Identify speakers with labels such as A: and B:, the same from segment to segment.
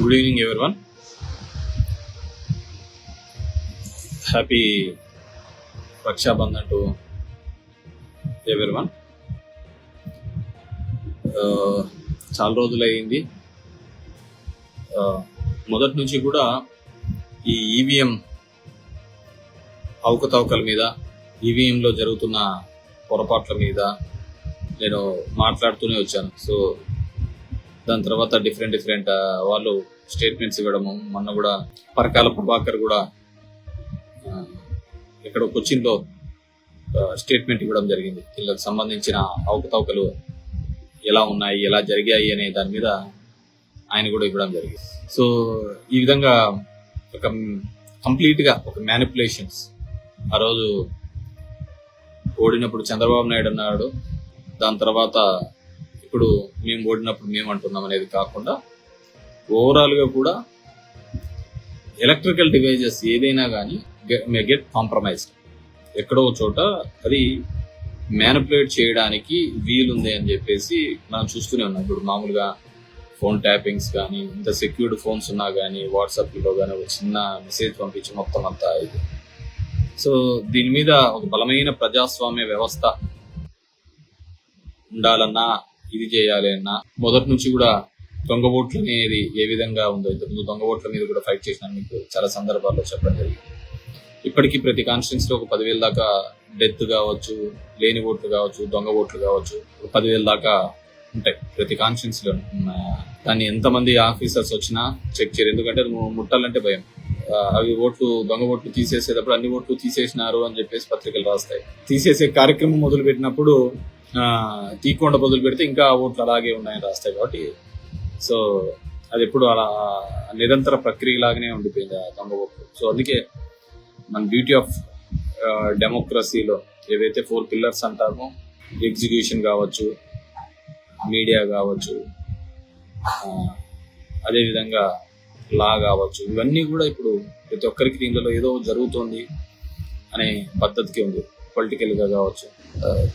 A: Good evening everyone happy Raksha Bandhan to everyone చాలా రోజులు అయింది uh, మొదటి నుంచి కూడా ఈ ఈవీఎం అవకతవకల మీద ఈవీఎంలో జరుగుతున్న పొరపాట్ల మీద నేను మాట్లాడుతూనే వచ్చాను. సో దాని తర్వాత డిఫరెంట్ డిఫరెంట్ వాళ్ళు స్టేట్మెంట్స్ ఇవ్వడము. మొన్న కూడా పరకాల ప్రభాకర్ కూడా ఇక్కడ కొచ్చిన్లో స్టేట్మెంట్ ఇవ్వడం జరిగింది. వీళ్ళకి సంబంధించిన అవకతవకలు ఎలా ఉన్నాయి ఎలా జరిగాయి అనే దాని మీద ఆయన కూడా ఇవ్వడం జరిగింది. సో ఈ విధంగా ఒక కంప్లీట్గా ఒక మ్యానిపులేషన్స్ ఆ రోజు ఓడినప్పుడు చంద్రబాబు నాయుడు అన్నాడు. దాని తర్వాత ఇప్పుడు మేము ఓడినప్పుడు మేము అంటున్నాం అనేది కాకుండా ఓవరాల్గా కూడా ఎలక్ట్రికల్ డివైజెస్ ఏదైనా కానీ మే గెట్ కాంప్రమైజ్డ్. ఎక్కడో చోట అది మ్యానిపులేట్ చేయడానికి వీలుంది అని చెప్పేసి మనం చూస్తూనే ఉన్నాం. ఇప్పుడు మామూలుగా ఫోన్ ట్యాపింగ్స్ కానీ ఇంత సెక్యూర్డ్ ఫోన్స్ ఉన్నా కానీ వాట్సాప్లో కానీ ఒక చిన్న మెసేజ్ పంపించి మొత్తం అంతా ఇది. సో దీని మీద ఒక బలమైన ప్రజాస్వామ్య వ్యవస్థ ఉండాలన్నా ఇది చేయాలి అన్న మొదటి నుంచి కూడా దొంగ ఓట్లు అనేది ఏ విధంగా ఉందో ఇంతకుముందు దొంగ ఓట్ల మీద కూడా ఫైట్ చేసిన మీకు చాలా సందర్భాల్లో చెప్పడం జరిగింది. ఇప్పటికీ ప్రతి కాన్స్టిట్యూన్స్లో ఒక పదివేల దాకా డెత్ కావచ్చు లేని ఓట్లు కావచ్చు దొంగ ఓట్లు కావచ్చు ఒక పదివేల దాకా ఉంటాయి ప్రతి కాన్స్టిట్యూన్స్లో దాన్ని ఎంతమంది ఆఫీసర్స్ వచ్చినా చెక్ చేయరు. ఎందుకంటే ముట్టాలంటే భయం. అవి ఓట్లు దొంగ ఓట్లు తీసేసేటప్పుడు అన్ని ఓట్లు తీసేసినారు అని చెప్పేసి పత్రికలు రాస్తాయి. తీసేసే కార్యక్రమం మొదలు పెట్టినప్పుడు తీయకుండా బదులు పెడితే ఇంకా ఓట్లు అలాగే ఉన్నాయని రాస్తాయి కాబట్టి. సో అది ఎప్పుడు అలా నిరంతర ప్రక్రియ లాగానే ఉండిపోయింది ఆ దొంగ సో అందుకే మన బ్యూటీ ఆఫ్ డెమోక్రసీలో ఏవైతే ఫోర్ పిల్లర్స్ అంటామో ఎగ్జిక్యూషన్ కావచ్చు మీడియా కావచ్చు అదేవిధంగా లా కావచ్చు ఇవన్నీ కూడా ఇప్పుడు ప్రతి ఒక్కరికి దీనిలో ఏదో జరుగుతోంది అనే పద్ధతికి ఉంది. పొలిటికల్గా కావచ్చు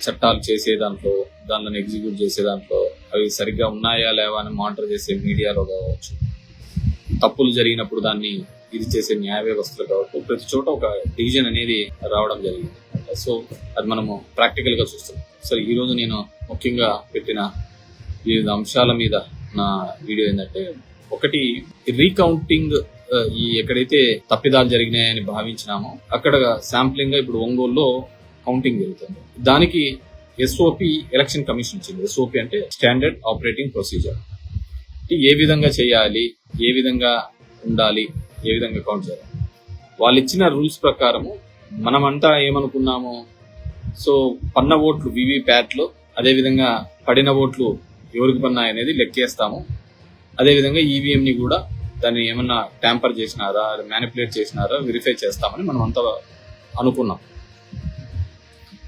A: చట్టాలు చేసే దాంట్లో దానిని ఎగ్జిక్యూట్ చేసే దాంట్లో అవి సరిగ్గా ఉన్నాయా లేవా అని మానిటర్ చేసే మీడియాలో కావచ్చు తప్పులు జరిగినప్పుడు దాన్ని ఇది చేసే న్యాయ వ్యవస్థలు కావచ్చు ప్రతి చోట ఒక డివిజన్ అనేది రావడం జరిగింది. సో అది మనము ప్రాక్టికల్గా చూస్తాం సో ఈరోజు నేను ముఖ్యంగా పెట్టిన వివిధ అంశాల మీద నా వీడియో ఏంటంటే ఒకటి రీకౌంటింగ్ ఈ ఎక్కడైతే తప్పిదాలు జరిగినాయని భావించినామో అక్కడ శాంప్లింగ్గా ఇప్పుడు ఒంగోలులో కౌంటింగ్ జరుగుతుంది. దానికి ఎస్ఓపి ఎలక్షన్ కమిషన్ ఇచ్చింది. ఎస్ఓపి అంటే స్టాండర్డ్ ఆపరేటింగ్ ప్రొసీజర్ ఏ విధంగా చేయాలి ఏ విధంగా ఉండాలి ఏ విధంగా కౌంట్ చేయాలి. వాళ్ళు ఇచ్చిన రూల్స్ ప్రకారము మనమంతా ఏమనుకున్నాము? సో పన్న ఓట్లు వివి ప్యాట్లో అదేవిధంగా పడిన ఓట్లు ఎవరికి పన్నాయి అనేది లెక్కేస్తాము అదేవిధంగా ఈవీఎంని కూడా దాన్ని ఏమన్నా ట్యాంపర్ చేసినారా మ్యానిపులేట్ చేసినారా వెరిఫై చేస్తామని మనం అంతా అనుకున్నాం.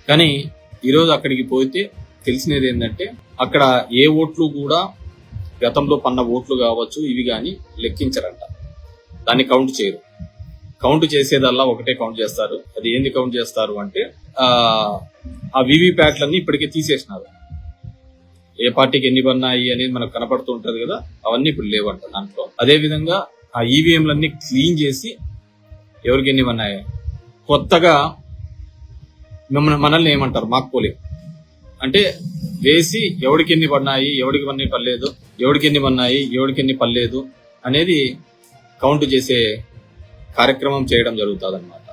A: కానీ ఈరోజు అక్కడికి పోతే తెలిసినది ఏంటంటే అక్కడ ఏ ఓట్లు కూడా గతంలో పన్న ఓట్లు కావచ్చు ఇవి కానీ లెక్కించరంట. దాన్ని కౌంట్ చేయరు. కౌంట్ చేసేదల్లా ఒకటే కౌంట్ చేస్తారు. అది ఏంది కౌంట్ చేస్తారు అంటే ఆ ఆ వివి ప్యాట్లన్నీ ఇప్పటికే తీసేసినారు. ఏ పార్టీకి ఎన్ని పన్నాయి అనేది మనకు కనపడుతూ ఉంటది కదా అవన్నీ ఇప్పుడు లేవంట దాంట్లో. అదే విధంగా ఆ ఈవీఎంలన్నీ క్లీన్ చేసి ఎవరికి ఎన్ని పన్నాయి? కొత్తగా మిమ్మల్ని మనల్ని ఏమంటారు? మాకు పోలింగ్ అంటే వేసి ఎవడికి ఎన్ని పడినాయి ఎవడికి ఎన్ని పర్లేదు ఎవడికి ఎన్ని పడినాయి ఎవడికి ఎన్ని పర్లేదు అనేది కౌంట్ చేసే కార్యక్రమం చేయడం జరుగుతుంది అనమాట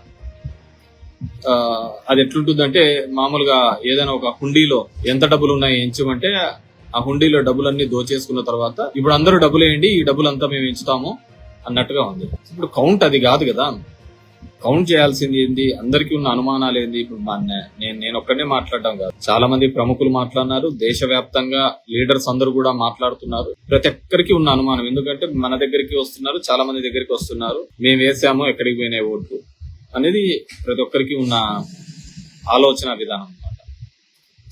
A: అది ఎట్లుంటుందంటే మామూలుగా ఏదైనా ఒక హుండీలో ఎంత డబ్బులు ఉన్నాయి ఎంచమంటే ఆ హుండీలో డబ్బులన్నీ దోచేసుకున్న తర్వాత ఇప్పుడు అందరూ డబ్బులు వేయండి ఈ డబ్బులంతా మేము ఎంచుతాము అన్నట్టుగా ఉంది. ఇప్పుడు కౌంట్ అది కాదు కదా. కౌంట్ చేయాల్సింది ఏంది? అందరికీ ఉన్న అనుమానాలు ఏంది? ఇప్పుడు మా నేను నేను ఒక్కనే మాట్లాడడం కాదు. చాలా మంది ప్రముఖులు మాట్లాడినారు. దేశవ్యాప్తంగా లీడర్స్ అందరూ కూడా మాట్లాడుతున్నారు. ప్రతి ఒక్కరికి ఉన్న అనుమానం. ఎందుకంటే మన దగ్గరికి వస్తున్నారు చాలా మంది దగ్గరికి వస్తున్నారు. మేము వేసాము ఎక్కడికి పోయినాయి ఓట్లు. అనేది ప్రతి ఒక్కరికి ఉన్న ఆలోచన విధానం అన్నమాట.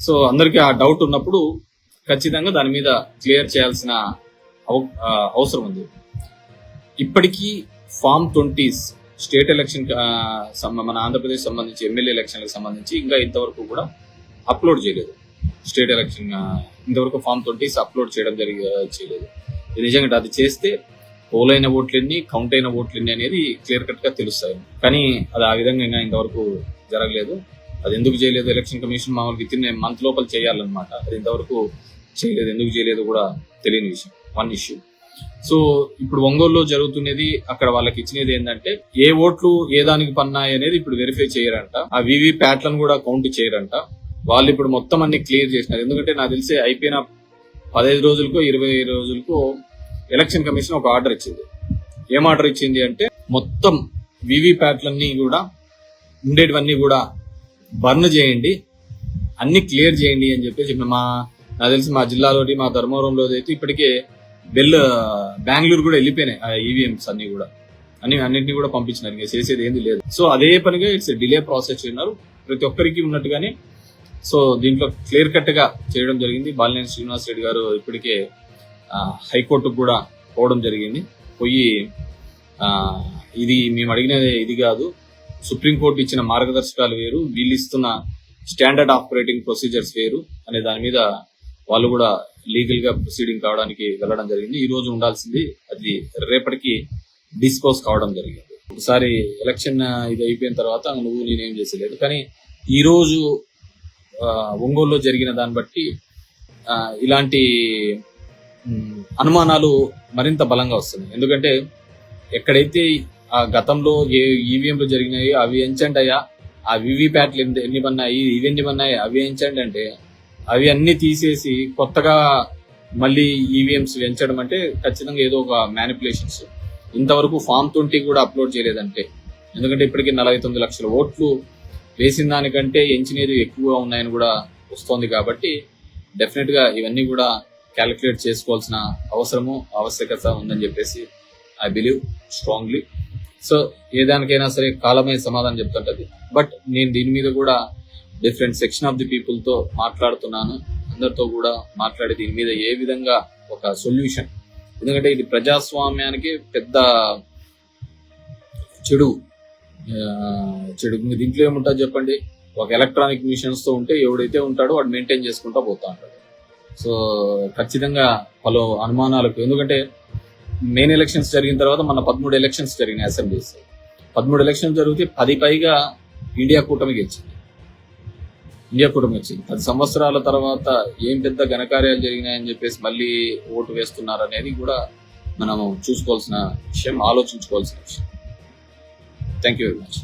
A: సో అందరికీ ఆ డౌట్ ఉన్నప్పుడు ఖచ్చితంగా దాని మీద క్లియర్ చేయాల్సిన అవ- అవసరం ఉంది. ఇప్పటికీ ఫామ్ ట్వంటీస్ స్టేట్ ఎలక్షన్ మన ఆంధ్రప్రదేశ్ సంబంధించి ఎమ్మెల్యే ఎలక్షన్లకు సంబంధించి ఇంకా ఇంతవరకు కూడా అప్లోడ్ చేయలేదు. స్టేట్ ఎలక్షన్ ఇంతవరకు ఫామ్ ట్వంటీస్ అప్లోడ్ చేయడం జరిగి చేయలేదు. నిజంగా అది చేస్తే పోల్ అయిన ఓట్లు ఎన్ని కౌంట్ అయిన ఓట్లు ఎన్ని అనేది క్లియర్ కట్గా తెలుస్తాయి. కానీ అది ఆ విధంగా ఇంకా ఇంతవరకు జరగలేదు. అది ఎందుకు చేయలేదు? ఎలక్షన్ కమిషన్ మామూలు విత్ ఇన్ మంత్ లోపల చేయాలన్నమాట. అది ఇంతవరకు చేయలేదు. ఎందుకు చేయలేదు కూడా తెలియని విషయం. వన్ ఇష్యూ సో ఇప్పుడు ఒంగోలులో జరుగుతున్నది అక్కడ వాళ్ళకి ఇచ్చినది ఏంటంటే ఏ ఓట్లు ఏ దానికి పన్నాయి అనేది ఇప్పుడు వెరిఫై చేయరంట. ఆ వివి ప్యాట్లను కూడా కౌంట్ చేయరంట. వాళ్ళు ఇప్పుడు మొత్తం అన్ని క్లియర్ చేసినారు. ఎందుకంటే నాకు తెలిసి అయిపోయిన పదహైదు రోజులకో ఇరవై రోజులకో ఎలక్షన్ కమిషన్ ఒక ఆర్డర్ ఇచ్చింది. ఏం ఆర్డర్ ఇచ్చింది అంటే మొత్తం వివి ప్యాట్లన్నీ కూడా ఉండేటివన్నీ కూడా బర్న్ చేయండి. అన్ని క్లియర్ చేయండి అని చెప్పేసి మా నాకు తెలిసి మా జిల్లాలోని మా ధర్మవరంలో అయితే ఇప్పటికే బెల్ బెంగళూరు కూడా వెళ్ళిపోయినాయి ఆ ఈవీఎంస్ అన్ని కూడా. అన్ని అన్నింటినీ కూడా పంపించినారు ఇంకా చేసేది ఏంది లేదు. సో అదే పనిగా ఇట్స్ డిలే ప్రాసెస్ ఉన్నారు ప్రతి ఒక్కరికి ఉన్నట్టుగానే సో దీంట్లో క్లియర్ కట్గా చేయడం జరిగింది. బాలినేని శ్రీనివాస్ రెడ్డి గారు ఇప్పటికే హైకోర్టుకు కూడా పోవడం జరిగింది. పోయి ఇది మేము అడిగినది ఇది కాదు. సుప్రీంకోర్టు ఇచ్చిన మార్గదర్శకాలు వేరు. వీళ్ళు ఇస్తున్న స్టాండర్డ్ ఆపరేటింగ్ ప్రొసీజర్స్ వేరు అనే దాని మీద వాళ్ళు కూడా లీగల్గా ప్రొసీడింగ్ కావడానికి వెళ్ళడం జరిగింది. ఈ రోజు ఉండాల్సింది అది రేపటికి డిస్పోజ్ కావడం జరిగింది. ఒకసారి ఎలక్షన్ ఇది అయిపోయిన తర్వాత నువ్వు నేనేం చేసలేదు. కానీ ఈ రోజు ఒంగోలులో జరిగిన దాన్ని బట్టి ఇలాంటి అనుమానాలు మరింత బలంగా వస్తున్నాయి. ఎందుకంటే ఎక్కడైతే ఆ గతంలో ఏ ఈవీఎంలు జరిగినాయో అవి ఎంచండి అయ్యా. ఆ వివీ ప్యాట్లు ఎన్ని ఎన్ని పన్నాయి ఇవి ఎన్ని పన్నాయి అవి ఎంచండి అంటే అవి అన్ని తీసేసి కొత్తగా మళ్ళీ ఈవీఎంస్ పెంచడం అంటే ఖచ్చితంగా ఏదో ఒక మ్యానిపులేషన్స్ ఇంతవరకు ఫామ్ ట్వంటీ కూడా అప్లోడ్ చేయలేదంటే. ఎందుకంటే ఇప్పటికి నలభై తొమ్మిది లక్షల ఓట్లు వేసిన దానికంటే ఎంచినీరు ఎక్కువగా ఉన్నాయని కూడా వస్తోంది కాబట్టి డెఫినెట్గా ఇవన్నీ కూడా క్యాలిక్యులేట్ చేసుకోవాల్సిన అవసరము ఆవశ్యకత ఉందని చెప్పేసి ఐ బిలీవ్ స్ట్రాంగ్లీ సో ఏ దానికైనా సరే కాలమే సమాధానం చెప్తుంటది. బట్ నేను దీని మీద కూడా డిఫరెంట్ సెక్షన్ ఆఫ్ ది పీపుల్తో మాట్లాడుతున్నాను. అందరితో కూడా మాట్లాడి దీని మీద ఏ విధంగా ఒక సొల్యూషన్ ఎందుకంటే ఇది ప్రజాస్వామ్యానికి పెద్ద చెడు చెడు. దీంట్లో ఏముంటుంది చెప్పండి? ఒక ఎలక్ట్రానిక్ మిషన్స్తో ఉంటే ఎవడైతే ఉంటాడో వాడు మెయింటైన్ చేసుకుంటా పోతా ఉంటాడు. సో ఖచ్చితంగా పలు అనుమానాలకు ఎందుకంటే మెయిన్ ఎలక్షన్స్ జరిగిన తర్వాత మన పదమూడు ఎలక్షన్స్ జరిగినాయి అసెంబ్లీస్. పదమూడు ఎలక్షన్స్ జరిగితే పది పైగా ఇండియా కూటమి గెలిచింది. ఇండియా కూటమి వచ్చింది. పది సంవత్సరాల తర్వాత ఏం పెద్ద ఘనకార్యాలు జరిగినాయని చెప్పేసి మళ్ళీ ఓటు వేస్తున్నారు అనేది కూడా మనము చూసుకోవాల్సిన విషయం ఆలోచించుకోవాల్సిన విషయం. Thank you very much